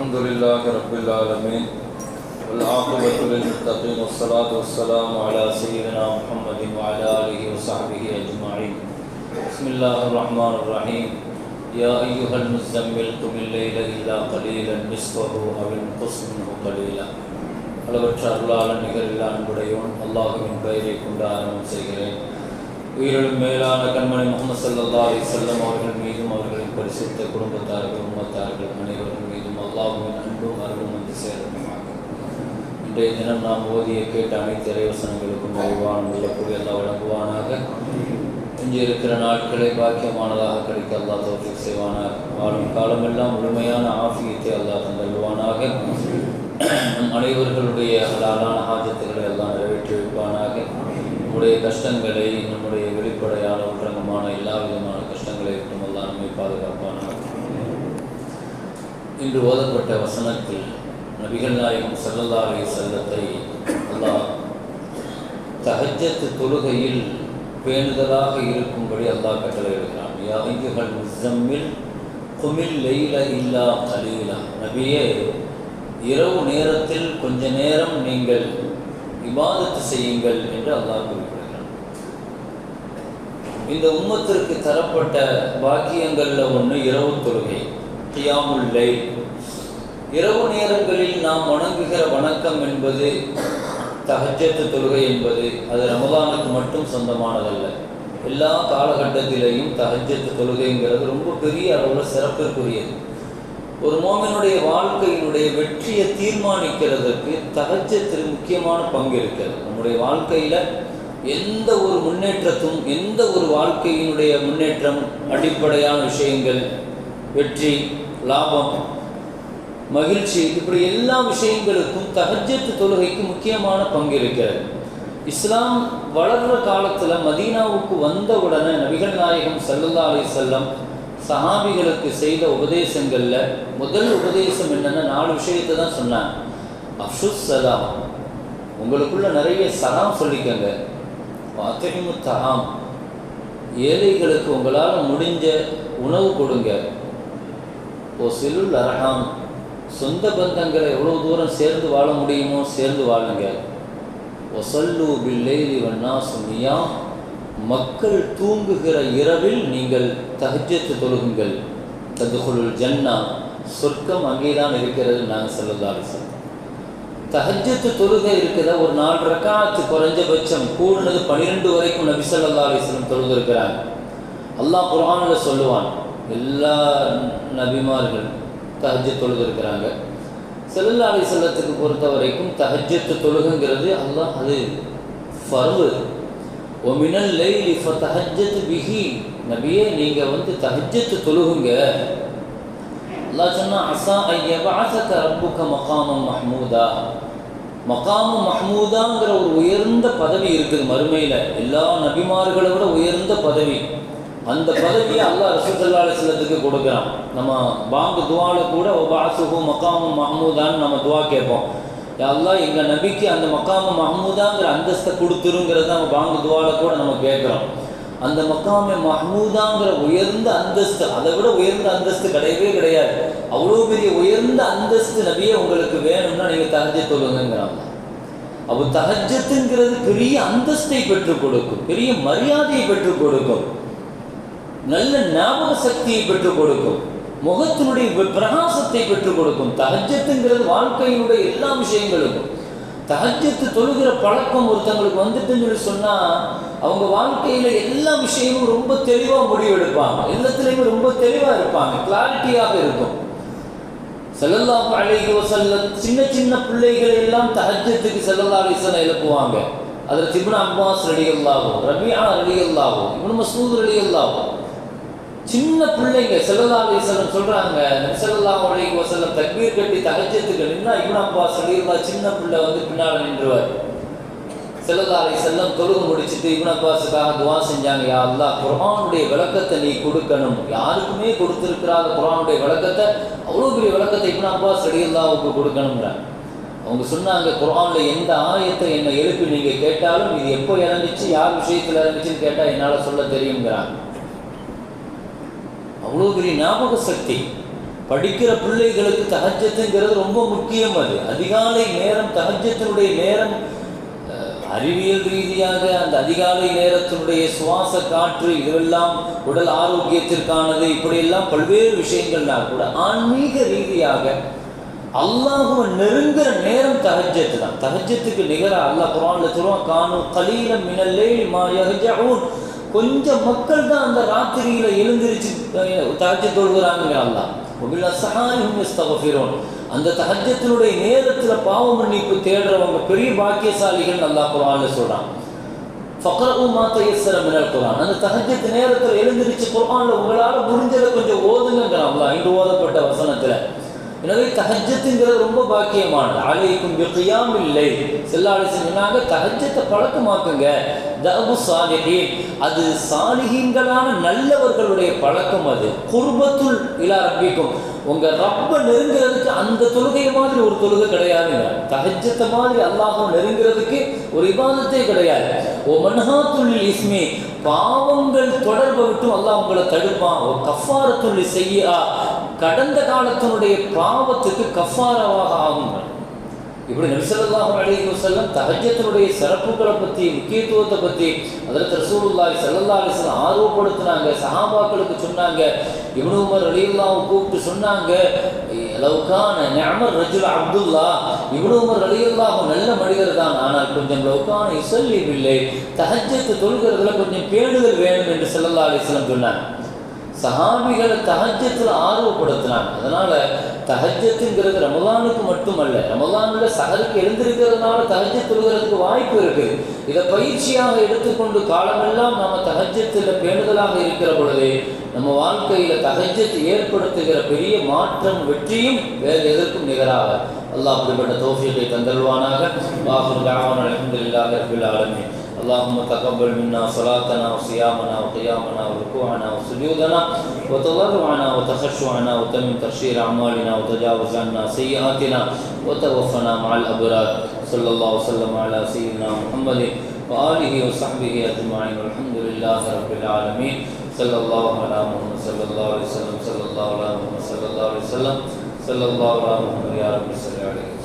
الحمد لله رب العالمين والعاقبة للمتقين والصلاة والسلام على سيدنا محمد وعلى آله وصحبه أجمعين بسم الله الرحمن الرحيم يا أيها المزمل قم الليل إلا قليلا نصفه أو انقص منه قليلا அளவற்ற அருளாளன் நிகரில்லா அன்புடையோன் அல்லாஹுவின் பெயரை கொண்டு ஆரம்பம் செய்கிறேன் உயிரிலும் மேலான கண்மணி முகமது சல்லா அலி செல்லம் அவர்கள் மீதும் அவர்களின் பரிசுத்த குடும்பத்தார்கள் உம்மத்தார்கள் அனைவர்கள் மீதும் அல்லாஹுவின் அன்பும் அருளும் வந்து சேர்க்கமாக இன்றைய தினம் நாம் ஓதிய கேட்ட அனைத்து இறைவசனங்களுக்கும் நிறைவான உள்ளக்கூடிய எல்லாம் வழங்குவானாக. இங்கே இருக்கிற நாட்களை பாக்கியமானதாக கிடைக்க அல்லா தோற்றிக் செய்வானாக. வாழும் காலமெல்லாம் முழுமையான ஆஃபியத்தை அல்லாஹ் தந்தல்வானாக நம் அனைவர்களுடைய ஹலாலான ஆஜத்துக்களை எல்லாம் நிறைவேற்றி வைப்பானாக. நம்முடைய கஷ்டங்களை நம்முடைய வெளிப்படையான உற்றங்கமான எல்லா விதமான கஷ்டங்களை விட்டும் எல்லாம் நம்மை பாதுகாப்பானாக. இன்று ஓதப்பட்ட வசனத்தில் நபிகள் நாயகம் சல்லல்லா செல்லத்தை அல்லாஹ் தகஜத்து தொழுகையில் பேணுதலாக இருக்கும்படி அல்லாஹ் கட்டளையிடுகிறான். யா ஐயுகள் முசம்மில் குமில் லெயில இல்லா கலீலா. நபியே இரவு நேரத்தில் கொஞ்ச நேரம் நீங்கள் இபாதத்து செய்யுங்கள் என்று அல்லாஹ் குறிப்பிடுகிறான். இந்த உம்மத்திற்கு தரப்பட்ட பாக்கியங்களில் ஒன்று இரவு தொழுகை. கியாமுல்லை இரவு நேரங்களில் நாம் வணங்குகிற வணக்கம் என்பது தகஜத்து தொழுகை என்பது அது ரமதானுக்கு மட்டும் சொந்தமானதல்ல. எல்லா காலகட்டத்திலேயும் தகஜத்து தொழுகைங்கிறது ரொம்ப பெரிய அளவில் சிறப்பிற்குரியது. ஒரு மோமனுடைய வாழ்க்கையினுடைய வெற்றியை தீர்மானிக்கிறதுக்கு தகஜத்தில் முக்கியமான பங்கு இருக்கிறது நம்முடைய வாழ்க்கையில் எந்த ஒரு முன்னேற்றத்தும் எந்த ஒரு வாழ்க்கையினுடைய முன்னேற்றம் அடிப்படையான விஷயங்கள் வெற்றி லாபம் மகிழ்ச்சி இப்படி எல்லா விஷயங்களுக்கும் தகஜத்து தொழுகைக்கு முக்கியமான பங்கு இருக்கிறது. இஸ்லாம் வளர்ற காலத்தில் மதீனாவுக்கு வந்த உடனே நபிகள் நாயகம் சல்லல்லா அலி செல்லம் சஹாபிகளுக்கு செய்த உபதேசங்களில் முதல் உபதேசம் என்னென்னா நாலு விஷயத்தை தான் சொன்னாங்க. அஃசுத் சலாம் உங்களுக்குள்ள நிறைய சலாம் சொல்லிக்கங்க. அத்தகைமு தகாம் ஏழைகளுக்கு உங்களால் முடிஞ்ச உணவு கொடுங்க. ஓ சிலுல் அரஹாம் சொந்த பந்தங்களை எவ்வளோ தூரம் சேர்ந்து வாழ முடியுமோ சேர்ந்து வாழுங்க. ஒசல்லு பில்லேலி வண்ணா சுனியா மக்கள் தூங்குகிற இரவில் நீங்கள் தஹஜத்து தொழுகுங்கள். ததுகுலுல் ஜன்னா. சொர்க்கம் அங்கேதான் இருக்கிறது நாங்கள் சொல்லதாரி சார் தஹஜத்து தொழுகை இருக்கிற ஒரு நாலு ரக்காத்து குறைஞ்சபட்சம் கூடுனது பன்னிரெண்டு வரைக்கும் நபி சொல்லா அலிஸ்லம் தொழுது இருக்கிறாங்க அல்லாஹ் குரானில் சொல்லுவான் எல்லா நபிமார்கள் தஹஜத் தொழுதுருக்கிறாங்க. செல்லல்லா அலி செல்லத்துக்கு பொறுத்த வரைக்கும் தஹஜத்து தொழுகுங்கிறது அல்லாஹ் அது ஃபர்வு ஒமினல் லைலி தஹஜத் பிஹி. நபியே நீங்கள் வந்து தஹஜத்து தொழுகுங்க. அல்லாஹ் சொன்னால் அசா ஐயபாசக ரப்புக்க மகாமம் மஹமூதா. மகாமம் மஹமூதாங்கிற ஒரு உயர்ந்த பதவி இருக்குது மறுமையில். எல்லா நபிமார்களை விட உயர்ந்த பதவி. அந்த பதவியை அல்லாஹ் ரசூசல்லா அலிஸ்லத்துக்கு கொடுக்குறான். நம்ம பாங்கு துவாவில் கூட பாசுகு மக்காமு மஹமூதான்னு நம்ம துவா கேட்போம். எல்லாம் எங்கள் நபிக்கு அந்த மக்காம மஹமூதாங்கிற அந்தஸ்தை கொடுத்துருங்கிறத நம்ம பாங்கு துவாவில் கூட நம்ம கேட்குறோம். அந்த மக்காம மஹமூதாங்கிற உயர்ந்த அந்தஸ்து அதை விட உயர்ந்த அந்தஸ்து கிடையவே கிடையாது. அவ்வளோ பெரிய உயர்ந்த அந்தஸ்து நபியே உங்களுக்கு வேணும்னா நீங்கள் தகஜ தொழுங்கிறாங்க அப்போ தகஜத்துங்கிறது பெரிய அந்தஸ்தை பெற்றுக் கொடுக்கும் பெரிய மரியாதையை பெற்றுக் கொடுக்கும். நல்ல ஞாபக சக்தியை பெற்றுக் கொடுக்கும். முகத்தினுடைய பிரகாசத்தை பெற்றுக் கொடுக்கும். தகஜத்துங்கிறது வாழ்க்கையினுடைய எல்லா விஷயங்களுக்கும் தகஜத்து தொழுகிற பழக்கம் ஒருத்தங்களுக்கு வந்துட்டுன்னு சொல்லி சொன்னால் அவங்க வாழ்க்கையில் எல்லா விஷயமும் ரொம்ப தெளிவாக முடிவெடுப்பாங்க. எல்லாத்துலேயுமே ரொம்ப தெளிவாக இருப்பாங்க. கிளாரிட்டியாக இருக்கும். செல்லல்லாஹு அலைஹி செல்ல சின்ன சின்ன பிள்ளைகள் எல்லாம் தகஜத்துக்கு செல்லல்லா அலிசல்லம் எழுப்புவாங்க அதில் திபுன் அப்பாஸ் ரெடியல்லாகும் ரபியா ரெடியல்லாகும் இவனு மசூத் ரெடியல்லாகும் சின்ன பிள்ளைங்க செல்லல்லா அலிசல்லம் சொல்கிறாங்க செல்லல்லா அலைஹி வசல்லம் தக்பீர் கட்டி தகச்சத்துக்கு நின்னா இவன் அப்பா சொல்லியிருந்தா சின்ன பிள்ளை வந்து பின்னால் நின்றுவார். செல்லல்லா அலி செல்லம் தொழுகு முடிச்சுட்டு இவன் அப்பாஸுக்காக துவா செஞ்சாங்க யா அல்லா குரானுடைய விளக்கத்தை நீ கொடுக்கணும். யாருக்குமே கொடுத்துருக்கிறாத குரானுடைய விளக்கத்தை அவ்வளோ பெரிய விளக்கத்தை இவன் அப்பா ரடிகல்லாவுக்கு கொடுக்கணுங்கிறாங்க அவங்க சொன்னாங்க குரானில் எந்த ஆயத்தை என்னை எழுப்பி நீங்கள் கேட்டாலும் இது எப்போ இறந்துச்சு யார் விஷயத்தில் இறந்துச்சுன்னு கேட்டால் என்னால் சொல்ல தெரியுங்கிறாங்க அவ்வளோ பெரிய ஞாபக சக்தி. படிக்கிற பிள்ளைகளுக்கு தகஜத்துங்கிறது ரொம்ப முக்கியம் அது. அதிகாலை நேரம் தகஜத்தினுடைய நேரம் அறிவியல் ரீதியாக அந்த அதிகாலை நேரத்தினுடைய சுவாச காற்று இதுவெல்லாம் உடல் ஆரோக்கியத்திற்கானது இப்படியெல்லாம் பல்வேறு விஷயங்கள்னா கூட ஆன்மீக ரீதியாக அல்லாஹுவ நெருங்குற நேரம் தகஜத்து தான் தகஜத்துக்கு நிகராக அல்லாஹ் குரான்ல சொல்லுவான் காணும் கலீலம் மினல்லே மா கொஞ்சம் மக்கள் தான் அந்த ராத்திரியில எழுந்திருச்சு தகஜ தொழுகிறாங்க அல்லாஹ். வபில் அந்த தகஜத்தினுடைய நேரத்துல பாவ மன்னிப்பு தேடுறவங்க பெரிய பாக்கியசாலிகள் நல்லா குரான்ல சொல்றான். ஃபக்ரஉ மா மினல் குர்ஆன். அந்த தகஜத்து நேரத்துல எழுந்திருச்சு குர்ஆன்ல உங்களால முடிஞ்சதை கொஞ்சம் ஓதுங்கிறாங்களா இன்று ஓத எனவே தகஜத்துங்கிறது ரொம்ப பாக்கியமானது. அலைக்கும் பிகியாம் இல்லை செல்லாடி சொன்னாங்க தகஜத்தை பழக்கமாக்குங்க. தபு சாலிஹீன். அது சாலிஹீன்களான நல்லவர்களுடைய பழக்கம் அது. குர்பத்துள் இலா ரப்பிக்கும். உங்க ரப்ப நெருங்கிறதுக்கு அந்த தொழுகை மாதிரி ஒரு தொழுகை கிடையாதுங்க. தகஜத்தை மாதிரி அல்லாஹும் நெருங்கிறதுக்கு ஒரு விவாதத்தே கிடையாது. ஓ மன்ஹாத்துள் இஸ்மி பாவங்கள் தொடர்பை விட்டும் அல்லாஹ் உங்களை தடுப்பான். ஓ கஃபாரத்துள்ளி செய்யா கடந்த காலத்தினுடைய பாவத்துக்கு கஃபாரவாக ஆகும் இப்படி நபிசல்லாஹு அலைஹி செல்லம் தகஜத்தினுடைய சிறப்புகளை பற்றி முக்கியத்துவத்தை பற்றி அதில் ரசூலுல்லாஹி ஸல்லல்லாஹு அலைஹி ஆர்வப்படுத்தினாங்க சஹாபாக்களுக்கு சொன்னாங்க இப்னு உமர் கூப்பிட்டு சொன்னாங்க லவ்கான நிஅமர் ரஜுல் அப்துல்லா. இப்னு உமர் நல்ல மனிதர் தான் ஆனால் கொஞ்சம் லவுக்கான இசல்லி பிள்ளை தஹஜத்து தொழுகிறதுல கொஞ்சம் பேடுதல் வேணும் என்று ஸல்லல்லாஹு அலைஹி சொன்னாங்க. சஹாபிகளை தகஜத்தில் ஆர்வப்படுத்தினாங்க. அதனால தகஜத்துங்கிறது ரமலானுக்கு மட்டுமல்ல ரமலான்ல சகருக்கு எழுந்திருக்கிறதுனால தகஜ தொழுகிறதுக்கு வாய்ப்பு இருக்குது இதை பயிற்சியாக எடுத்துக்கொண்டு காலமெல்லாம் நம்ம தகஜத்தில் பேணுதலாக இருக்கிற பொழுது நம்ம வாழ்க்கையில தகஜத்தை ஏற்படுத்துகிற பெரிய மாற்றம் வெற்றியும் வேறு எதற்கும் நிகராக அல்லாஹ் அப்படிப்பட்ட தோஃபியத்தை தந்தல்வானாக வாஹுர் ராமன் அலமதுல்லாஹ் ரபில் اللهم تقبل منا صلاتنا وصيامنا وقيامنا وركوعنا وسجودنا وتضرعنا وتخشعنا وتمم تخشير أعمالنا وتجاوز عنا سيئاتنا وتوفنا مع الأبرار. صلى الله وسلم على سيدنا محمد وآله وصحبه أجمعين. والحمد لله رب العالمين. صلى الله على محمد صلى الله عليه وسلم. صلى الله على محمد صلى الله عليه وسلم. صلى الله على محمد يا رب صل عليه.